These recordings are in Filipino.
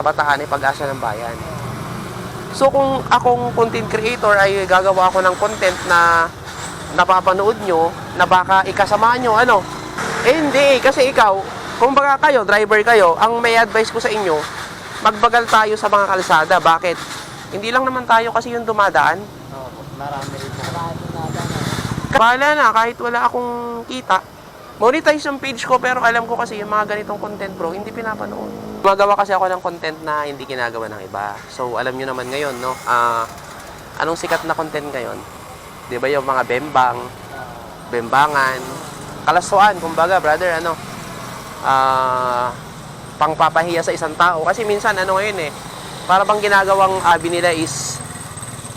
kabataan ay pag-asa ng bayan. So kung akong content creator ay gagawa ako ng content na napapanood nyo, na baka ikasama nyo, ano? Eh hindi, eh, kasi ikaw, kung baga kayo, driver kayo, ang may advice ko sa inyo, magbagal tayo sa mga kalsada. Bakit? Hindi lang naman tayo kasi yung dumadaan. Opo, marami rin. Bahala na, kahit wala akong kita. Monetize yung page ko, pero alam ko kasi yung mga ganitong content bro, hindi pinapanood. Gumagawa kasi ako ng content na hindi ginagawa ng iba. So, alam nyo naman ngayon, no? Ah, anong sikat na content ngayon? Di ba yung mga bembang, bembangan, kalasuan, kumbaga, brother, ano? Ah, pangpapahiya sa isang tao. Kasi minsan, ano ngayon eh, para bang ginagawang abi nila is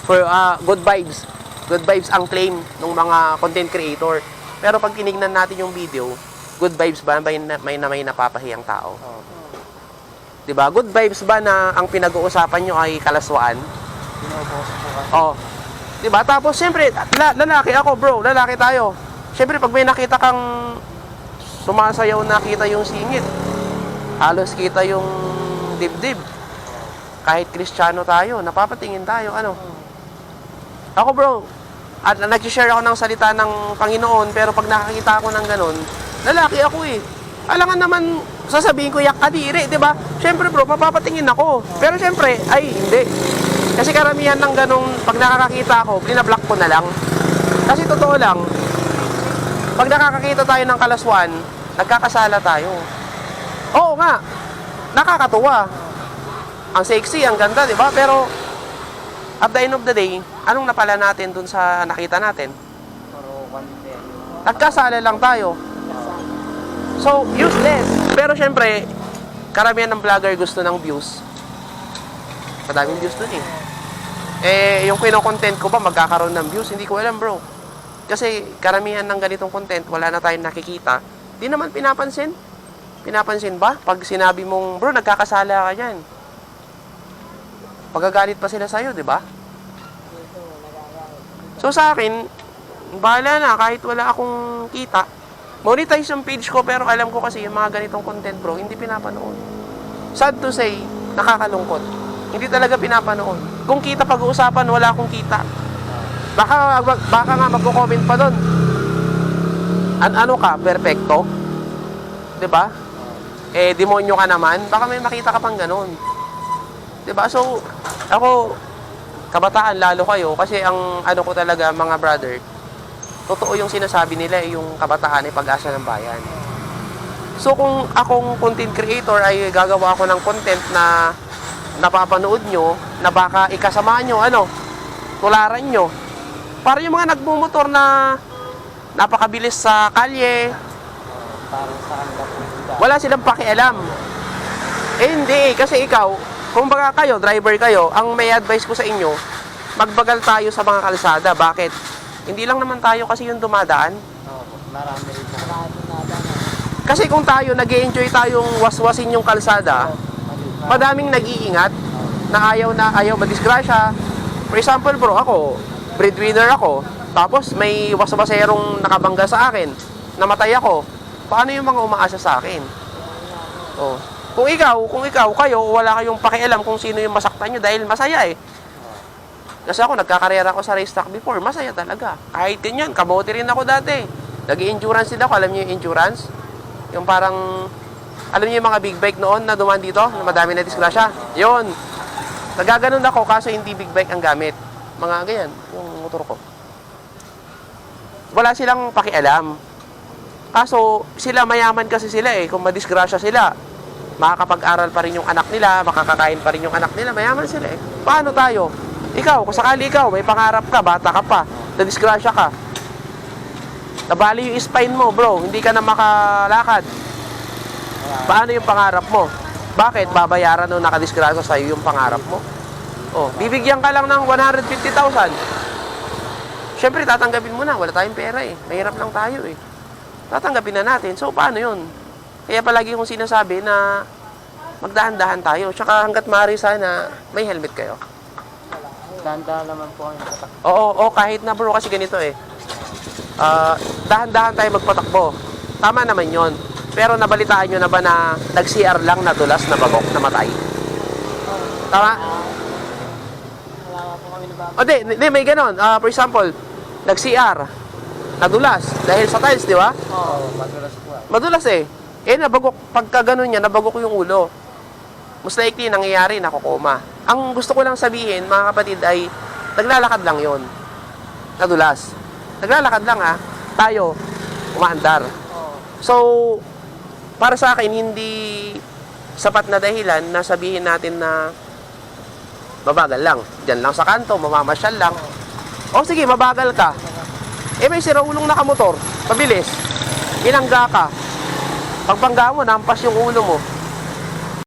for ah, good vibes. Good vibes ang claim ng mga content creator. Pero pag tinignan natin yung video, good vibes ba may, may na may napapahiyang tao? 'Di ba? Good vibes ba na ang pinag-uusapan nyo ay kalaswaan? Kasi. Oh. 'Di ba? Tapos siyempre, la- lalaki ako, bro, lalaki tayo. Siyempre pag may nakita kang sumasayaw nakita yung singit. Halos kita yung dibdib. Kahit kristyano tayo, napapatingin tayo, ano? Ako bro, at nag-share ako ng salita ng Panginoon, pero pag nakakita ako ng ganun, lalaki ako eh. Alangan naman, sasabihin ko yak kadiri, di ba? Siyempre bro, mapapatingin ako. Pero siyempre, ay hindi. Kasi karamihan ng ganung, pag nakakakita ako, binablock ko na lang. Kasi totoo lang, pag nakakakita tayo ng kalaswan, nagkakasala tayo. Oo nga, nakakatuwa. Ang sexy, ang ganda, di ba? Pero, at the end of the day, anong napala natin dun sa nakita natin? Nagkasala lang tayo. So, useless. Pero syempre, karamihan ng vlogger gusto ng views. Madaming views dun eh. Eh, yung kino-content ko ba magkakaroon ng views? Hindi ko alam bro. Kasi karamihan ng ganitong content, wala na tayong nakikita. Di naman pinapansin. Pinapansin ba? Pag sinabi mong, bro, nagkakasala ka dyan. Pagagalit pa sila sa'yo, di ba? So sa akin, bahala na kahit wala akong kita. Monetize yung page ko pero alam ko kasi yung mga ganitong content bro, hindi pinapanood. Sad to say, nakakalungkot. Hindi talaga pinapanood. Kung kita pag-uusapan, wala akong kita. Baka, baka nga magko-comment pa doon. An ano ka, perfecto? 'Di ba? Eh, demonyo ka naman, baka may makita ka pang ganun. 'Di ba? So, ako, kabataan lalo kayo, kasi ang ano ko talaga, mga brother, totoo yung sinasabi nila, eh, yung kabataan ay pag-asa ng bayan. So, kung akong content creator ay gagawa ako ng content na napapanood nyo, na baka ikasama nyo, ano, tularan nyo. Para yung mga nagmumotor na napakabilis sa kalye, wala silang pakialam. Eh hindi, kasi ikaw, kung baga kayo, driver kayo, ang may advice ko sa inyo, magbagal tayo sa mga kalsada. Bakit? Hindi lang naman tayo kasi yung dumadaan. Opo, marami rin po. Kasi kung tayo, nag enjoy tayong waswasin yung kalsada, madaming nag-iingat na ayaw na ayaw madisgrasya. For example bro, ako, breadwinner ako, tapos may waswaserong nakabangga sa akin, namatay ako. Paano yung mga umaasa sa akin? Oh. Kung ikaw, kung ikaw, kayo, wala kayong pakialam kung sino yung masaktan nyo dahil masaya eh. Kasi ako, nagkakarera ako sa racetrack before, masaya talaga. Kahit din yun, kamote rin ako dati. Nag-endurance din ako, alam niyo yung endurance? Yung parang, alam niyo yung mga big bike noon na duman dito, na madami na disgrasya? Yun. Nagaganon ako, kaso hindi big bike ang gamit. Mga ganyan, yung motor ko. Wala silang pakialam. Kaso, sila mayaman kasi sila eh. Kung madisgrasya sila, makakapag-aral pa rin yung anak nila, makakakain pa rin yung anak nila, mayaman sila eh. Paano tayo? Ikaw, kung sakali ikaw, may pangarap ka, bata ka pa, nadisgrasya ka, nabali yung spine mo, bro, hindi ka na makalakad. Paano yung pangarap mo? Bakit? Babayaran nung nakadisgrasya sa'yo yung pangarap mo? Oh, bibigyan ka lang ng 150,000. Siyempre, tatanggapin mo na. Wala tayong pera eh. Mahirap lang tayo eh. Tatanggapin na natin. So, paano yun? Kaya palagi kong sinasabi na magdahan-dahan tayo. Tsaka hanggat maaari sana, may helmet kayo. Ganda naman po ang tatak. Oo, oo, kahit na bro, kasi ganito eh. Ah, dahan-dahan tayo magpatakbo. Tama naman yon. Pero nabalitaan nyo na ba na nag-CR lang nadulas na bagok, namatay? Tama? Wala po kami nababasa. O di, di may ganon. Ah, for example, nag-CR, nadulas dahil sa tiles, di ba? Oo, madulas po. ah. Madulas eh. Eh, nabagok, pagka ganun niya, nabagok yung ulo. Most likely, nangyayari, nakukoma. Ang gusto ko lang sabihin, mga kapatid, ay naglalakad lang yon Nadulas. Naglalakad lang ah. Tayo, umaandar. So, para sa akin, hindi sapat na dahilan na sabihin natin na mabagal lang. Diyan lang sa kanto, mamamasyal lang. O sige, mabagal ka. Eh may siraulong nakamotor, pabilis. Binangga ka. Pagbangga mo, nampas yung ulo mo.